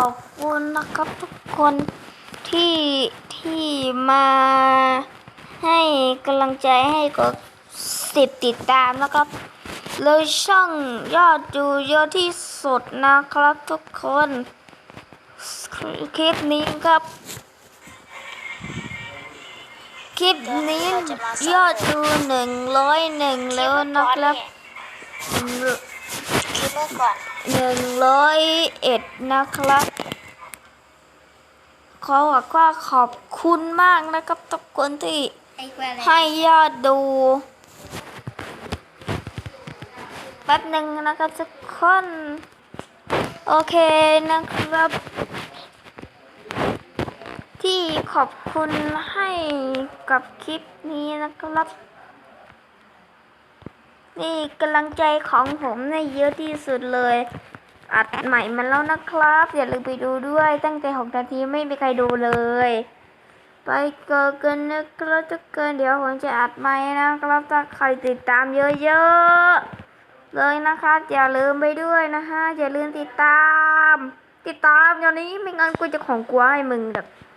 อบคุณนะครับทุกคนที่ที่มาให้กำลังใจให้กดสิบติดตามนะครับ เลยช่องยอดดูเยอะที่สุดนะครับทุกคน คลิปนี้ครับ คลิปนี้ยอดดูหนึ่งร้อยหนึ่งแล้วนะครับค เมื่อก่อนหนึ่งร้อยเอ็ดนะครับ ขอบอกว่าขอบคุณมากนะครับทุกคนที่ให้ยอดดูแป๊บหนึ่งนะครับทุกคน โอเคนะครับ ที่ขอบคุณให้กับคลิปนี้นะครับ นี่กำลังใจของผมเนี่ยเยอะที่สุดเลย อัดใหม่มาแล้วนะครับ อย่าลืมไปดูด้วย ตั้งแต่6นาทีไม่มีใครดูเลย ไปเกิดกันนะครับทุกคนเดี๋ยวผมจะอัดใหม่นะครับถ้าใครติดตามเยอะๆเลยนะครับอย่าลืมไปด้วยนะฮะอย่าลืมติดตาม ติดตามอย่างนี้ไม่งั้นกูจะของกลัวให้มึงแบบ